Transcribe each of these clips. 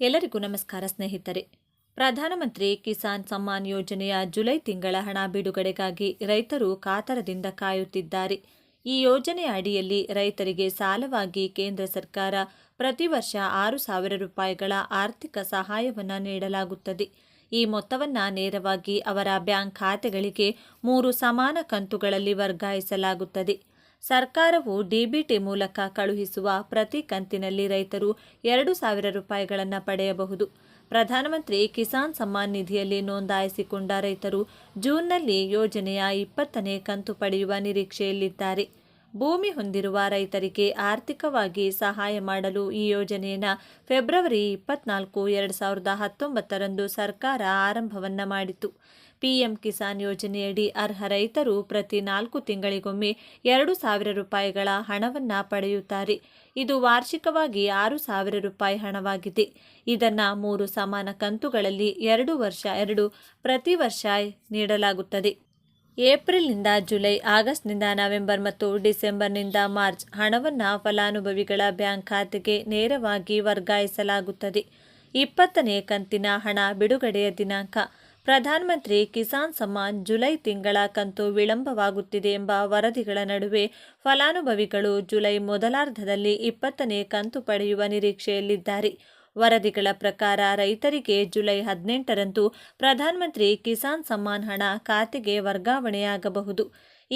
ಎಲ್ಲರಿಗೂ ನಮಸ್ಕಾರ ಸ್ನೇಹಿತರೆ. ಪ್ರಧಾನಮಂತ್ರಿ ಕಿಸಾನ್ ಸಮ್ಮಾನ್ ಯೋಜನೆಯ ಜುಲೈ ತಿಂಗಳ ಹಣ ಬಿಡುಗಡೆಗಾಗಿ ರೈತರು ಕಾತರದಿಂದ ಕಾಯುತ್ತಿದ್ದಾರೆ. ಈ ಯೋಜನೆಯ ಅಡಿಯಲ್ಲಿ ರೈತರಿಗೆ ಸಾಲವಾಗಿ ಕೇಂದ್ರ ಸರ್ಕಾರ ಪ್ರತಿ ವರ್ಷ ಆರು ಸಾವಿರ ರೂಪಾಯಿಗಳ ಆರ್ಥಿಕ ಸಹಾಯವನ್ನು ನೀಡಲಾಗುತ್ತದೆ. ಈ ಮೊತ್ತವನ್ನು ನೇರವಾಗಿ ಅವರ ಬ್ಯಾಂಕ್ ಖಾತೆಗಳಿಗೆ ಮೂರು ಸಮಾನ ಕಂತುಗಳಲ್ಲಿ ವರ್ಗಾಯಿಸಲಾಗುತ್ತದೆ. ಸರ್ಕಾರವು ಡಿಬಿಟಿ ಮೂಲಕ ಕಳುಹಿಸುವ ಪ್ರತಿ ಕಂತಿನಲ್ಲಿ ರೈತರು ಎರಡು ಸಾವಿರ ರೂಪಾಯಿಗಳನ್ನು ಪಡೆಯಬಹುದು. ಪ್ರಧಾನಮಂತ್ರಿ ಕಿಸಾನ್ ಸಮ್ಮಾನ್ ನಿಧಿಯಲ್ಲಿ ನೋಂದಾಯಿಸಿಕೊಂಡ ರೈತರು ಜೂನ್ನಲ್ಲಿ ಯೋಜನೆಯ ಇಪ್ಪತ್ತನೇ ಕಂತು ಪಡೆಯುವ ನಿರೀಕ್ಷೆಯಲ್ಲಿದ್ದಾರೆ. ಭೂಮಿ ಹೊಂದಿರುವ ರೈತರಿಗೆ ಆರ್ಥಿಕವಾಗಿ ಸಹಾಯ ಮಾಡಲು ಈ ಯೋಜನೆಯನ್ನು ಫೆಬ್ರವರಿ ಇಪ್ಪತ್ನಾಲ್ಕು, ಎರಡು ಸಾವಿರದ ಹತ್ತೊಂಬತ್ತರಂದು ಸರ್ಕಾರ ಆರಂಭವನ್ನ ಮಾಡಿತು ಪಿಎಂ ಕಿಸಾನ್ ಯೋಜನೆಯಡಿ ಅರ್ಹ ರೈತರು ಪ್ರತಿ ನಾಲ್ಕು ತಿಂಗಳಿಗೊಮ್ಮೆ ಎರಡು ಸಾವಿರ ರೂಪಾಯಿಗಳ ಹಣವನ್ನು ಪಡೆಯುತ್ತಾರೆ. ಇದು ವಾರ್ಷಿಕವಾಗಿ ಆರು ಸಾವಿರ ರೂಪಾಯಿ ಹಣವಾಗಿದೆ. ಇದನ್ನು ಮೂರು ಸಮಾನ ಕಂತುಗಳಲ್ಲಿ ಎರಡು ವರ್ಷ ಎರಡು ಪ್ರತಿ ವರ್ಷ ನೀಡಲಾಗುತ್ತದೆ. ಏಪ್ರಿಲ್ನಿಂದ ಜುಲೈ, ಆಗಸ್ಟ್ನಿಂದ ನವೆಂಬರ್ ಮತ್ತು ಡಿಸೆಂಬರ್ನಿಂದ ಮಾರ್ಚ್ ಹಣವನ್ನು ಫಲಾನುಭವಿಗಳ ಬ್ಯಾಂಕ್ ಖಾತೆಗೆ ನೇರವಾಗಿ ವರ್ಗಾಯಿಸಲಾಗುತ್ತದೆ. ಇಪ್ಪತ್ತನೇ ಕಂತಿನ ಹಣ ಬಿಡುಗಡೆಯ ದಿನಾಂಕ ಪ್ರಧಾನಮಂತ್ರಿ ಕಿಸಾನ್ ಸಮ್ಮಾನ್ ಜುಲೈ ತಿಂಗಳ ಕಂತು ವಿಳಂಬವಾಗುತ್ತಿದೆ ಎಂಬ ವರದಿಗಳ ನಡುವೆ ಫಲಾನುಭವಿಗಳು ಜುಲೈ ಮೊದಲಾರ್ಧದಲ್ಲಿ ಇಪ್ಪತ್ತನೇ ಕಂತು ಪಡೆಯುವ ನಿರೀಕ್ಷೆಯಲ್ಲಿದ್ದಾರೆ. ವರದಿಗಳ ಪ್ರಕಾರ ರೈತರಿಗೆ ಜುಲೈ ಹದಿನೆಂಟರಂದು ಪ್ರಧಾನಮಂತ್ರಿ ಕಿಸಾನ್ ಸಮ್ಮಾನ್ ಹಣ ಖಾತೆಗೆ ವರ್ಗಾವಣೆಯಾಗಬಹುದು.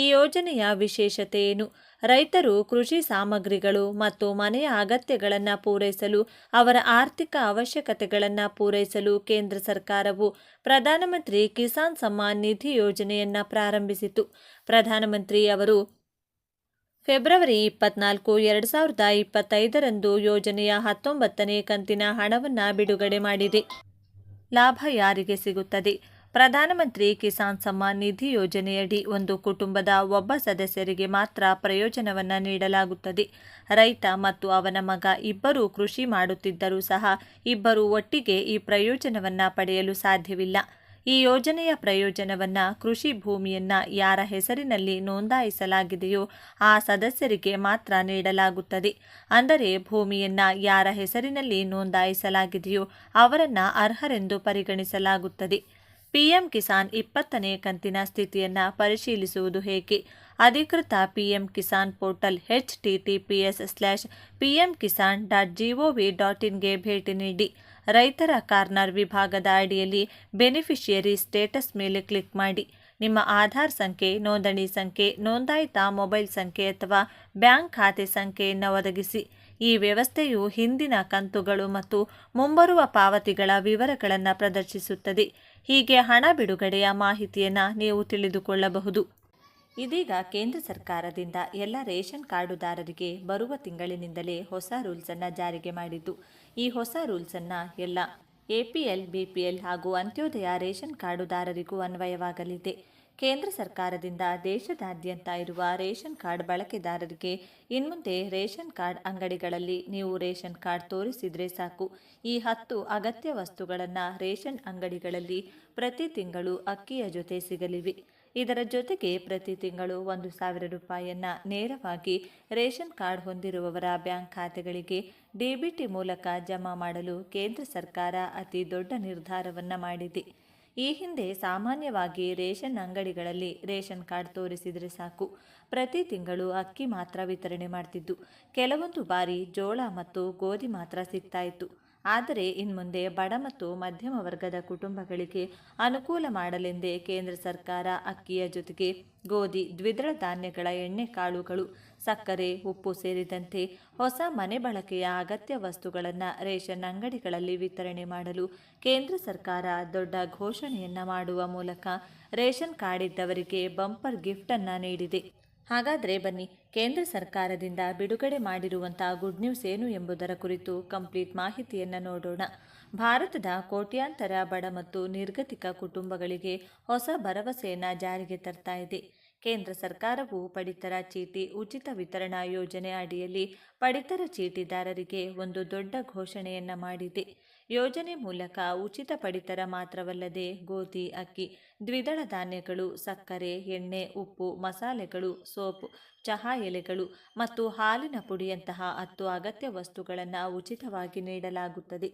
ಈ ಯೋಜನೆಯ ವಿಶೇಷತೆ ಏನು? ರೈತರು ಕೃಷಿ ಸಾಮಗ್ರಿಗಳು ಮತ್ತು ಮನೆಯ ಅಗತ್ಯಗಳನ್ನು ಪೂರೈಸಲು, ಅವರ ಆರ್ಥಿಕ ಅವಶ್ಯಕತೆಗಳನ್ನು ಪೂರೈಸಲು ಕೇಂದ್ರ ಸರ್ಕಾರವು ಪ್ರಧಾನಮಂತ್ರಿ ಕಿಸಾನ್ ಸಮ್ಮಾನ್ ನಿಧಿ ಯೋಜನೆಯನ್ನು ಪ್ರಾರಂಭಿಸಿತು ಪ್ರಧಾನಮಂತ್ರಿ ಅವರು ಫೆಬ್ರವರಿ ಇಪ್ಪತ್ನಾಲ್ಕು, ಎರಡು ಸಾವಿರದ ಇಪ್ಪತ್ತೈದರಂದು ಯೋಜನೆಯ ಹತ್ತೊಂಬತ್ತನೇ ಕಂತಿನ ಹಣವನ್ನು ಬಿಡುಗಡೆ ಮಾಡಿದೆ. ಲಾಭ ಯಾರಿಗೆ ಸಿಗುತ್ತದೆ? ಪ್ರಧಾನಮಂತ್ರಿ ಕಿಸಾನ್ ಸಮ್ಮಾನ್ ನಿಧಿ ಯೋಜನೆಯಡಿ ಒಂದು ಕುಟುಂಬದ ಒಬ್ಬ ಸದಸ್ಯರಿಗೆ ಮಾತ್ರ ಪ್ರಯೋಜನವನ್ನು ನೀಡಲಾಗುತ್ತದೆ. ರೈತ ಮತ್ತು ಅವನ ಮಗ ಇಬ್ಬರು ಕೃಷಿ ಮಾಡುತ್ತಿದ್ದರೂ ಸಹ ಇಬ್ಬರು ಒಟ್ಟಿಗೆ ಈ ಪ್ರಯೋಜನವನ್ನು ಪಡೆಯಲು ಸಾಧ್ಯವಿಲ್ಲ. ಈ ಯೋಜನೆಯ ಪ್ರಯೋಜನವನ್ನು ಕೃಷಿ ಭೂಮಿಯನ್ನು ಯಾರ ಹೆಸರಿನಲ್ಲಿ ನೋಂದಾಯಿಸಲಾಗಿದೆಯೋ ಆ ಸದಸ್ಯರಿಗೆ ಮಾತ್ರ ನೀಡಲಾಗುತ್ತದೆ. ಅಂದರೆ ಭೂಮಿಯನ್ನು ಯಾರ ಹೆಸರಿನಲ್ಲಿ ನೋಂದಾಯಿಸಲಾಗಿದೆಯೋ ಅವರನ್ನು ಅರ್ಹರೆಂದು ಪರಿಗಣಿಸಲಾಗುತ್ತದೆ. ಪಿಎಂ ಕಿಸಾನ್ ಇಪ್ಪತ್ತನೇ ಕಂತಿನ ಸ್ಥಿತಿಯನ್ನು ಪರಿಶೀಲಿಸುವುದು ಹೇಗೆ? ಅಧಿಕೃತ PM Kisan portal H T T P S slash PM Kisan dot GOV dot ಇನ್ಗೆ ಭೇಟಿ ನೀಡಿ. ರೈತರ ಕಾರ್ನರ್ ವಿಭಾಗದ ಅಡಿಯಲ್ಲಿ ಬೆನಿಫಿಷಿಯರಿ ಸ್ಟೇಟಸ್ ಮೇಲೆ ಕ್ಲಿಕ್ ಮಾಡಿ. ನಿಮ್ಮ ಆಧಾರ್ ಸಂಖ್ಯೆ, ನೋಂದಣಿ ಸಂಖ್ಯೆ, ನೋಂದಾಯಿತ ಮೊಬೈಲ್ ಸಂಖ್ಯೆ ಅಥವಾ ಬ್ಯಾಂಕ್ ಖಾತೆ ಸಂಖ್ಯೆಯನ್ನು ಒದಗಿಸಿ. ಈ ವ್ಯವಸ್ಥೆಯು ಹಿಂದಿನ ಕಂತುಗಳು ಮತ್ತು ಮುಂಬರುವ ಪಾವತಿಗಳ ವಿವರಗಳನ್ನು ಪ್ರದರ್ಶಿಸುತ್ತದೆ. ಹೀಗೆ ಹಣ ಬಿಡುಗಡೆಯ ಮಾಹಿತಿಯನ್ನು ನೀವು ತಿಳಿದುಕೊಳ್ಳಬಹುದು. ಇದೀಗ ಕೇಂದ್ರ ಸರ್ಕಾರದಿಂದ ಎಲ್ಲ ರೇಷನ್ ಕಾರ್ಡುದಾರರಿಗೆ ಬರುವ ತಿಂಗಳಿನಿಂದಲೇ ಹೊಸ ರೂಲ್ಸನ್ನು ಜಾರಿಗೆ ಮಾಡಿದ್ದು. ಈ ಹೊಸ ರೂಲ್ಸನ್ನು ಎಲ್ಲ A P L, B P L ಹಾಗೂ ಅಂತ್ಯೋದಯ ರೇಷನ್ ಕಾರ್ಡುದಾರರಿಗೂ ಅನ್ವಯವಾಗಲಿದೆ. ಕೇಂದ್ರ ಸರ್ಕಾರದಿಂದ ದೇಶದಾದ್ಯಂತ ಇರುವ ರೇಷನ್ ಕಾರ್ಡ್ ಬಳಕೆದಾರರಿಗೆ ಇನ್ಮುಂದೆ ರೇಷನ್ ಕಾರ್ಡ್ ಅಂಗಡಿಗಳಲ್ಲಿ ನೀವು ರೇಷನ್ ಕಾರ್ಡ್ ತೋರಿಸಿದರೆ ಸಾಕು. ಈ ಹತ್ತು ಅಗತ್ಯ ವಸ್ತುಗಳನ್ನು ರೇಷನ್ ಅಂಗಡಿಗಳಲ್ಲಿ ಪ್ರತಿ ತಿಂಗಳು ಅಕ್ಕಿಯ ಜೊತೆ ಸಿಗಲಿವೆ. ಇದರ ಜೊತೆಗೆ ಪ್ರತಿ ತಿಂಗಳು ಒಂದು ಸಾವಿರ ರೂಪಾಯಿಯನ್ನು ನೇರವಾಗಿ ರೇಷನ್ ಕಾರ್ಡ್ ಹೊಂದಿರುವವರ ಬ್ಯಾಂಕ್ ಖಾತೆಗಳಿಗೆ ಡಿಬಿಟಿ ಮೂಲಕ ಜಮಾ ಮಾಡಲು ಕೇಂದ್ರ ಸರ್ಕಾರ ಅತಿ ದೊಡ್ಡ ನಿರ್ಧಾರವನ್ನು ಮಾಡಿದೆ. ಈ ಹಿಂದೆ ಸಾಮಾನ್ಯವಾಗಿ ರೇಷನ್ ಅಂಗಡಿಗಳಲ್ಲಿ ರೇಷನ್ ಕಾರ್ಡ್ ತೋರಿಸಿದರೆ ಸಾಕು. ಪ್ರತಿ ತಿಂಗಳು ಅಕ್ಕಿ ಮಾತ್ರ ವಿತರಣೆ ಮಾಡ್ತಿದ್ದು. ಕೆಲವೊಂದು ಬಾರಿ ಜೋಳ ಮತ್ತು ಗೋಧಿ ಮಾತ್ರ ಸಿಗ್ತಾ ಇತ್ತು. ಆದರೆ ಇನ್ಮುಂದೆ ಬಡ ಮತ್ತು ಮಧ್ಯಮ ವರ್ಗದ ಕುಟುಂಬಗಳಿಗೆ ಅನುಕೂಲ ಮಾಡಲೆಂದೇ ಕೇಂದ್ರ ಸರ್ಕಾರ ಅಕ್ಕಿಯ ಜೊತೆಗೆ ಗೋಧಿ, ದ್ವಿದಳ ಧಾನ್ಯಗಳ ಎಣ್ಣೆ ಕಾಳುಗಳು, ಸಕ್ಕರೆ, ಉಪ್ಪು ಸೇರಿದಂತೆ ಹೊಸ ಮನೆ ಬಳಕೆಯ ಅಗತ್ಯ ವಸ್ತುಗಳನ್ನು ರೇಷನ್ ಅಂಗಡಿಗಳಲ್ಲಿ ವಿತರಣೆ ಮಾಡಲು ಕೇಂದ್ರ ಸರ್ಕಾರ ದೊಡ್ಡ ಘೋಷಣೆಯನ್ನು ಮಾಡುವ ಮೂಲಕ ರೇಷನ್ ಕಾರ್ಡ್ ಇದ್ದವರಿಗೆ ಬಂಪರ್ ಗಿಫ್ಟನ್ನು ನೀಡಿದೆ. ಹಾಗಾದರೆ ಬನ್ನಿ, ಕೇಂದ್ರ ಸರ್ಕಾರದಿಂದ ಬಿಡುಗಡೆ ಮಾಡಿರುವಂಥ ಗುಡ್ ನ್ಯೂಸ್ ಏನು ಎಂಬುದರ ಕುರಿತು ಕಂಪ್ಲೀಟ್ ಮಾಹಿತಿಯನ್ನು ನೋಡೋಣ. ಭಾರತದ ಕೋಟ್ಯಾಂತರ ಬಡ ಮತ್ತು ನಿರ್ಗತಿಕ ಕುಟುಂಬಗಳಿಗೆ ಹೊಸ ಭರವಸೆಯನ್ನು ಜಾರಿಗೆ ತರ್ತಾ ಇದೆ. ಕೇಂದ್ರ ಸರ್ಕಾರವು ಪಡಿತರ ಚೀಟಿ ಉಚಿತ ವಿತರಣಾ ಯೋಜನೆ ಅಡಿಯಲ್ಲಿ ಪಡಿತರ ಚೀಟಿದಾರರಿಗೆ ಒಂದು ದೊಡ್ಡ ಘೋಷಣೆಯನ್ನು ಮಾಡಿದೆ. ಯೋಜನೆ ಮೂಲಕ ಉಚಿತ ಪಡಿತರ ಮಾತ್ರವಲ್ಲದೆ ಗೋಧಿ, ಅಕ್ಕಿ, ದ್ವಿದಳ ಧಾನ್ಯಗಳು, ಸಕ್ಕರೆ, ಎಣ್ಣೆ, ಉಪ್ಪು, ಮಸಾಲೆಗಳು, ಸೋಪು, ಚಹಾ ಎಲೆಗಳು ಮತ್ತು ಹಾಲಿನ ಪುಡಿಯಂತಹ ಹತ್ತು ಅಗತ್ಯ ವಸ್ತುಗಳನ್ನು ಉಚಿತವಾಗಿ ನೀಡಲಾಗುತ್ತದೆ.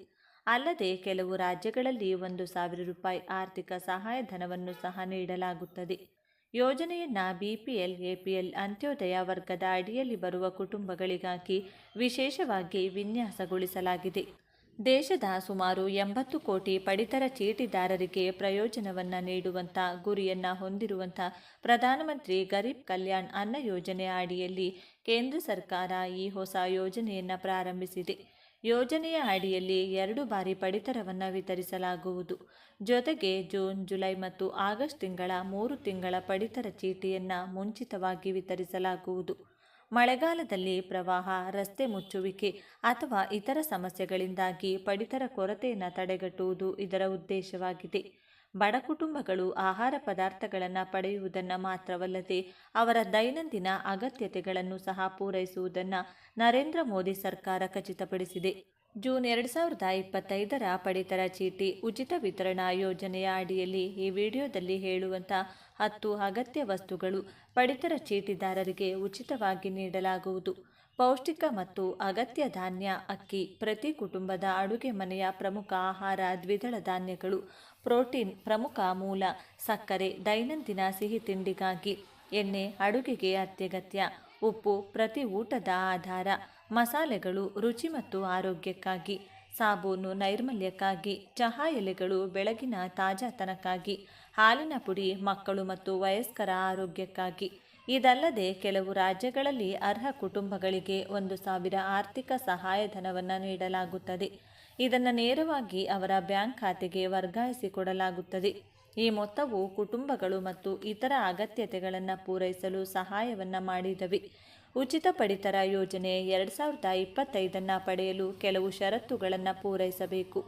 ಅಲ್ಲದೆ ಕೆಲವು ರಾಜ್ಯಗಳಲ್ಲಿ ಒಂದು ಸಾವಿರ ರೂಪಾಯಿ ಆರ್ಥಿಕ ಸಹಾಯಧನವನ್ನು ಸಹ ನೀಡಲಾಗುತ್ತದೆ. ಯೋಜನೆಯನ್ನ ಬಿಪಿಎಲ್, ಎಪಿಎಲ್ ಅಂತ್ಯೋದಯ ವರ್ಗದ ಅಡಿಯಲ್ಲಿ ಬರುವ ಕುಟುಂಬಗಳಿಗಾಗಿ ವಿಶೇಷವಾಗಿ ವಿನ್ಯಾಸಗೊಳಿಸಲಾಗಿದೆ. ದೇಶದ ಸುಮಾರು ಎಂಬತ್ತು ಕೋಟಿ ಪಡಿತರ ಚೀಟಿದಾರರಿಗೆ ಪ್ರಯೋಜನವನ್ನು ನೀಡುವಂಥ ಗುರಿಯನ್ನು ಹೊಂದಿರುವಂಥ ಪ್ರಧಾನಮಂತ್ರಿ ಗರೀಬ್ ಕಲ್ಯಾಣ್ ಅನ್ನ ಯೋಜನೆ ಅಡಿಯಲ್ಲಿ ಕೇಂದ್ರ ಸರ್ಕಾರ ಈ ಹೊಸ ಯೋಜನೆಯನ್ನು ಪ್ರಾರಂಭಿಸಿದೆ. ಯೋಜನೆಯ ಅಡಿಯಲ್ಲಿ ಎರಡು ಬಾರಿ ಪಡಿತರವನ್ನು ವಿತರಿಸಲಾಗುವುದು. ಜೊತೆಗೆ ಜೂನ್, ಜುಲೈ ಮತ್ತು ಆಗಸ್ಟ್ ತಿಂಗಳ ಮೂರು ತಿಂಗಳ ಪಡಿತರ ಚೀಟಿಯನ್ನು ಮುಂಚಿತವಾಗಿ ವಿತರಿಸಲಾಗುವುದು. ಮಳೆಗಾಲದಲ್ಲಿ ಪ್ರವಾಹ, ರಸ್ತೆ ಮುಚ್ಚುವಿಕೆ ಅಥವಾ ಇತರ ಸಮಸ್ಯೆಗಳಿಂದಾಗಿ ಪಡಿತರ ಕೊರತೆಯನ್ನು ತಡೆಗಟ್ಟುವುದು ಇದರ ಉದ್ದೇಶವಾಗಿದೆ. ಬಡ ಕುಟುಂಬಗಳು ಆಹಾರ ಪದಾರ್ಥಗಳನ್ನು ಪಡೆಯುವುದನ್ನು ಮಾತ್ರವಲ್ಲದೆ ಅವರ ದೈನಂದಿನ ಅಗತ್ಯತೆಗಳನ್ನು ಸಹ ಪೂರೈಸುವುದನ್ನು ನರೇಂದ್ರ ಮೋದಿ ಸರ್ಕಾರ ಖಚಿತಪಡಿಸಿದೆ. ಜೂನ್ ಎರಡು ಸಾವಿರದ ಇಪ್ಪತ್ತೈದರ ಪಡಿತರ ಚೀಟಿ ಉಚಿತ ವಿತರಣಾ ಯೋಜನೆಯ ಅಡಿಯಲ್ಲಿ ಈ ವಿಡಿಯೋದಲ್ಲಿ ಹೇಳುವಂಥ ಹತ್ತು ಅಗತ್ಯ ವಸ್ತುಗಳು ಪಡಿತರ ಚೀಟಿದಾರರಿಗೆ ಉಚಿತವಾಗಿ ನೀಡಲಾಗುವುದು. ಪೌಷ್ಟಿಕ ಮತ್ತು ಅಗತ್ಯ ಧಾನ್ಯ, ಅಕ್ಕಿ, ಪ್ರತಿ ಕುಟುಂಬದ ಅಡುಗೆ ಮನೆಯ ಪ್ರಮುಖ ಆಹಾರ, ದ್ವಿದಳ ಧಾನ್ಯಗಳು, ಪ್ರೋಟೀನ್ ಪ್ರಮುಖ ಮೂಲ, ಸಕ್ಕರೆ, ದೈನಂದಿನ ಸಿಹಿ ತಿಂಡಿಗಾಗಿ ಎಣ್ಣೆ, ಅಡುಗೆಗೆ ಅತ್ಯಗತ್ಯ, ಉಪ್ಪು, ಪ್ರತಿ ಊಟದ ಆಧಾರ, ಮಸಾಲೆಗಳು ರುಚಿ ಮತ್ತು ಆರೋಗ್ಯಕ್ಕಾಗಿ, ಸಾಬೂನು ನೈರ್ಮಲ್ಯಕ್ಕಾಗಿ, ಚಹಾ ಎಲೆಗಳು ಬೆಳಗಿನ ತಾಜಾತನಕ್ಕಾಗಿ, ಹಾಲಿನ ಪುಡಿ ಮಕ್ಕಳು ಮತ್ತು ವಯಸ್ಕರ ಆರೋಗ್ಯಕ್ಕಾಗಿ. ಇದಲ್ಲದೆ ಕೆಲವು ರಾಜ್ಯಗಳಲ್ಲಿ ಅರ್ಹ ಕುಟುಂಬಗಳಿಗೆ ಒಂದು ಸಾವಿರ ಆರ್ಥಿಕ ಸಹಾಯಧನವನ್ನು ನೀಡಲಾಗುತ್ತದೆ. ಇದನ್ನು ನೇರವಾಗಿ ಅವರ ಬ್ಯಾಂಕ್ ಖಾತೆಗೆ ವರ್ಗಾಯಿಸಿಕೊಡಲಾಗುತ್ತದೆ. ಈ ಮೊತ್ತವು ಕುಟುಂಬಗಳು ಮತ್ತು ಇತರ ಅಗತ್ಯತೆಗಳನ್ನು ಪೂರೈಸಲು ಸಹಾಯವನ್ನು ಮಾಡಿದವೆ. ಉಚಿತ ಪಡಿತರ ಯೋಜನೆ ಎರಡು ಸಾವಿರದ ಇಪ್ಪತ್ತೈದನ್ನು ಪಡೆಯಲು ಕೆಲವು ಷರತ್ತುಗಳನ್ನು ಪೂರೈಸಬೇಕು.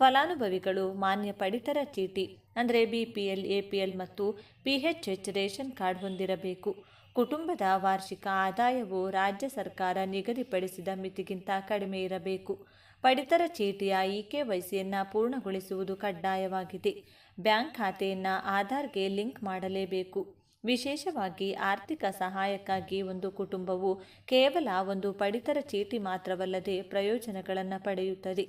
ಫಲಾನುಭವಿಗಳು ಮಾನ್ಯ ಪಡಿತರ ಚೀಟಿ, ಅಂದರೆ B P L A P L ಮತ್ತು P H H ration card ಹೊಂದಿರಬೇಕು. ಕುಟುಂಬದ ವಾರ್ಷಿಕ ಆದಾಯವು ರಾಜ್ಯ ಸರ್ಕಾರ ನಿಗದಿಪಡಿಸಿದ ಮಿತಿಗಿಂತ ಕಡಿಮೆ ಇರಬೇಕು. ಪಡಿತರ ಚೀಟಿಯ ಇ ಕೆ ವೈಸಿಯನ್ನು ಪೂರ್ಣಗೊಳಿಸುವುದು ಕಡ್ಡಾಯವಾಗಿದೆ. ಬ್ಯಾಂಕ್ ಖಾತೆಯನ್ನು ಆಧಾರ್ಗೆ ಲಿಂಕ್ ಮಾಡಲೇಬೇಕು. ವಿಶೇಷವಾಗಿ ಆರ್ಥಿಕ ಸಹಾಯಕ್ಕಾಗಿ ಒಂದು ಕುಟುಂಬವು ಕೇವಲ ಒಂದು ಪಡಿತರ ಚೀಟಿ ಮಾತ್ರವಲ್ಲದೆ ಪ್ರಯೋಜನಗಳನ್ನು ಪಡೆಯುತ್ತದೆ.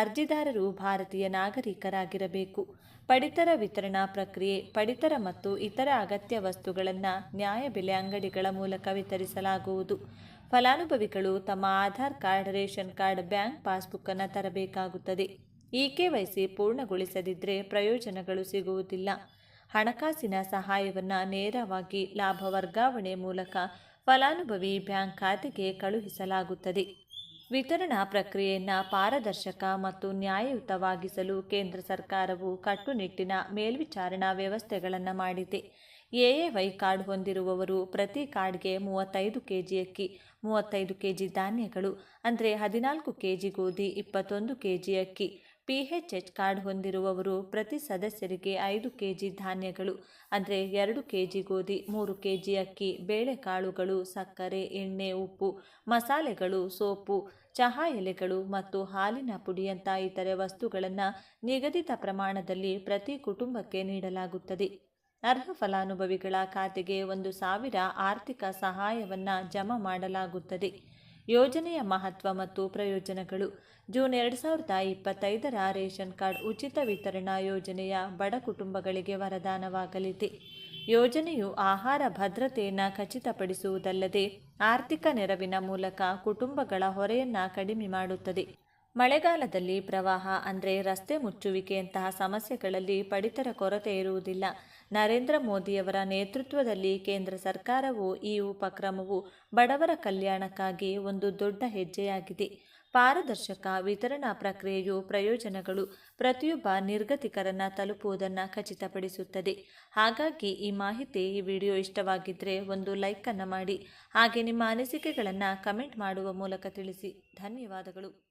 ಅರ್ಜಿದಾರರು ಭಾರತೀಯ ನಾಗರಿಕರಾಗಿರಬೇಕು. ಪಡಿತರ ವಿತರಣಾ ಪ್ರಕ್ರಿಯೆ, ಪಡಿತರ ಮತ್ತು ಇತರ ಅಗತ್ಯ ವಸ್ತುಗಳನ್ನು ನ್ಯಾಯಬೆಲೆ ಅಂಗಡಿಗಳ ಮೂಲಕ ವಿತರಿಸಲಾಗುವುದು. ಫಲಾನುಭವಿಗಳು ತಮ್ಮ Aadhaar card, ration card, bank ಪಾಸ್ಬುಕ್ಕನ್ನು ತರಬೇಕಾಗುತ್ತದೆ. ಈ ಕೆ ವೈಸಿ ಪೂರ್ಣಗೊಳಿಸದಿದ್ದರೆ ಪ್ರಯೋಜನಗಳು ಸಿಗುವುದಿಲ್ಲ. ಹಣಕಾಸಿನ ಸಹಾಯವನ್ನು ನೇರವಾಗಿ ಲಾಭ ವರ್ಗಾವಣೆ ಮೂಲಕ ಫಲಾನುಭವಿ ಬ್ಯಾಂಕ್ ಖಾತೆಗೆ ಕಳುಹಿಸಲಾಗುತ್ತದೆ. ವಿತರಣಾ ಪ್ರಕ್ರಿಯೆಯನ್ನು ಪಾರದರ್ಶಕ ಮತ್ತು ನ್ಯಾಯಯುತವಾಗಿಸಲು ಕೇಂದ್ರ ಸರ್ಕಾರವು ಕಟ್ಟುನಿಟ್ಟಿನ ಮೇಲ್ವಿಚಾರಣಾ ವ್ಯವಸ್ಥೆಗಳನ್ನು ಮಾಡಿದೆ. ಎಎವೈ ಕಾರ್ಡ್ ಹೊಂದಿರುವವರು ಪ್ರತಿ ಕಾರ್ಡ್ಗೆ ಮೂವತ್ತೈದು ಕೆ ಜಿ ಅಕ್ಕಿ, ಮೂವತ್ತೈದು ಕೆ ಜಿ ಧಾನ್ಯಗಳು, ಅಂದರೆ ಹದಿನಾಲ್ಕು ಕೆ ಜಿ ಗೋಧಿ, ಇಪ್ಪತ್ತೊಂದು ಕೆ ಜಿ ಅಕ್ಕಿ ಪಿ ಎಚ್. ಎಚ್ ಕಾರ್ಡ್ ಹೊಂದಿರುವವರು ಪ್ರತಿ ಸದಸ್ಯರಿಗೆ ಐದು ಕೆ ಜಿ ಧಾನ್ಯಗಳು, ಅಂದರೆ ಎರಡು ಕೆ ಜಿ ಗೋಧಿ, ಮೂರು ಕೆ ಜಿ ಅಕ್ಕಿ, ಬೇಳೆಕಾಳುಗಳು, ಸಕ್ಕರೆ, ಎಣ್ಣೆ, ಉಪ್ಪು, ಮಸಾಲೆಗಳು, ಸೋಪು, ಚಹಾ ಎಲೆಗಳು ಮತ್ತು ಹಾಲಿನ ಪುಡಿಯಂಥ ಇತರೆ ವಸ್ತುಗಳನ್ನು ನಿಗದಿತ ಪ್ರಮಾಣದಲ್ಲಿ ಪ್ರತಿ ಕುಟುಂಬಕ್ಕೆ ನೀಡಲಾಗುತ್ತದೆ. ಅರ್ಹ ಫಲಾನುಭವಿಗಳ ಖಾತೆಗೆ ಒಂದು ಸಾವಿರ ಆರ್ಥಿಕ ಸಹಾಯವನ್ನು ಜಮಾ ಮಾಡಲಾಗುತ್ತದೆ. ಯೋಜನೆಯ ಮಹತ್ವ ಮತ್ತು ಪ್ರಯೋಜನಗಳು. ಜೂನ್ ಎರಡು ಸಾವಿರದ ಇಪ್ಪತ್ತೈದರ ರೇಷನ್ ಕಾರ್ಡ್ ಉಚಿತ ವಿತರಣಾ ಯೋಜನೆಯ ಬಡ ಕುಟುಂಬಗಳಿಗೆ ವರದಾನವಾಗಲಿದೆ. ಯೋಜನೆಯು ಆಹಾರ ಭದ್ರತೆಯನ್ನು ಖಚಿತಪಡಿಸುವುದಲ್ಲದೆ ಆರ್ಥಿಕ ನೆರವಿನ ಮೂಲಕ ಕುಟುಂಬಗಳ ಹೊರೆಯನ್ನು ಕಡಿಮೆ ಮಾಡುತ್ತದೆ. ಮಳೆಗಾಲದಲ್ಲಿ ಪ್ರವಾಹ, ಅಂದರೆ ರಸ್ತೆ ಮುಚ್ಚುವಿಕೆಯಂತಹ ಸಮಸ್ಯೆಗಳಲ್ಲಿ ಪಡಿತರ ಕೊರತೆ ಇರುವುದಿಲ್ಲ. ನರೇಂದ್ರ ಮೋದಿಯವರ ನೇತೃತ್ವದಲ್ಲಿ ಕೇಂದ್ರ ಸರ್ಕಾರವು ಈ ಉಪಕ್ರಮವು ಬಡವರ ಕಲ್ಯಾಣಕ್ಕಾಗಿ ಒಂದು ದೊಡ್ಡ ಹೆಜ್ಜೆಯಾಗಿದೆ. ಪಾರದರ್ಶಕ ವಿತರಣಾ ಪ್ರಕ್ರಿಯೆಯು ಪ್ರಯೋಜನಗಳು ಪ್ರತಿಯೊಬ್ಬ ನಿರ್ಗತಿಕರನ್ನು ತಲುಪುವುದನ್ನು ಖಚಿತಪಡಿಸುತ್ತದೆ. ಹಾಗಾಗಿ ಈ ಮಾಹಿತಿ ಈ ವಿಡಿಯೋ ಇಷ್ಟವಾಗಿದ್ದರೆ ಒಂದು ಲೈಕನ್ನು ಮಾಡಿ, ಹಾಗೆ ನಿಮ್ಮ ಅನಿಸಿಕೆಗಳನ್ನು ಕಮೆಂಟ್ ಮಾಡುವ ಮೂಲಕ ತಿಳಿಸಿ. ಧನ್ಯವಾದಗಳು.